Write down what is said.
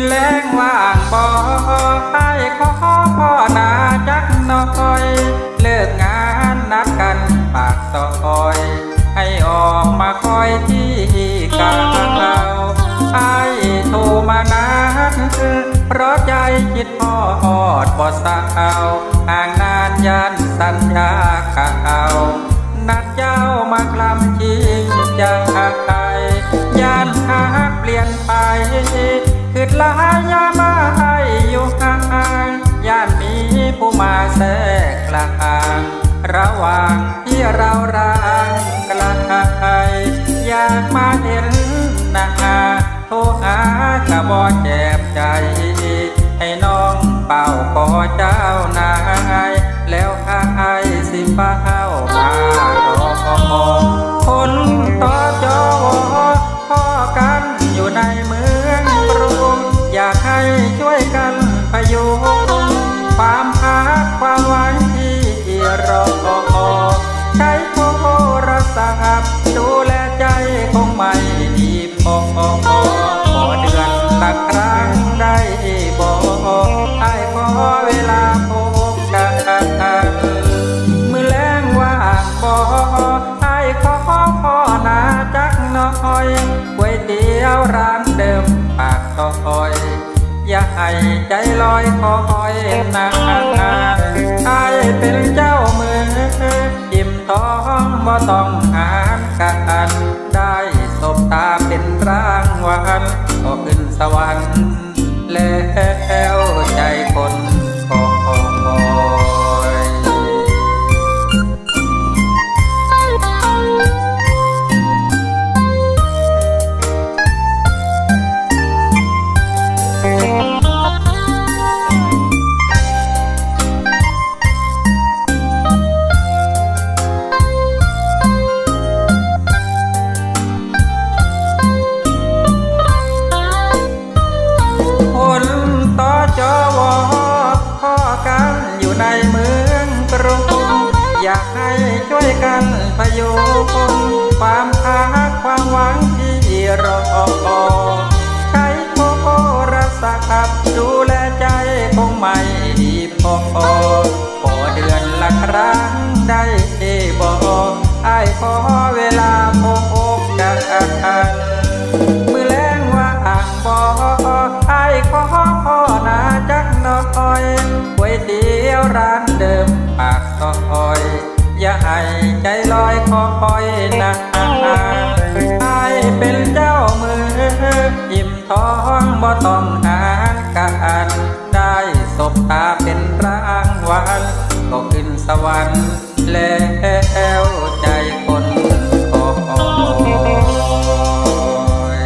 นแรงว่างบ่ไอ้ขอพ่อนาจักน้อย เลิกงานนัดกันปากซอย ให้ออกมาคอยที่กลางเราไอ้โทรมานัดเพราะใจคิดพ่ออดบ่สาวห่างนานยันสัญญาเข่านัดเจ้ามาคลำชีพงจะหากใคย่านหาเปลี่ยนไป คือลายยามาให้อยู่ห่างย่านมีผู้มาแทรกกลางระหว่างที่เราร่างไกลอยากมาเห็นหน้าโทรหากะบอแจ็บใจ ให้น้องเป่าขอเจ้านาย แล้วข้าไอสิเฝ้ ให้ใจลอยคอยนานไอ้เป็นเจ้ามืออิ่มท้องบ่ต้องหารกันได้สบตาเป็นร่างวันก็ขึ้นสวรรค์แล้วใจคน จอวอพ่อกันอยู่ในเมืองกรุงอยากให้ช่วยกันพยุงความพักความหวังที่รอใช้โทรศัพท์ดูแลใจคงไม่ดีพอขอเดือนละครั้งได้บอกไอ้ายขอ ยเตี๋ยวร้านเดิมปากซอย อย่าให้ใจลอยคอคอยนะไอเป็นเจ้ามือ อิ่มท้องบ่ต้องหารกันได้สบตาเป็นรางวัลก็ขึ้นสวรรค์แล้วใจคนคอย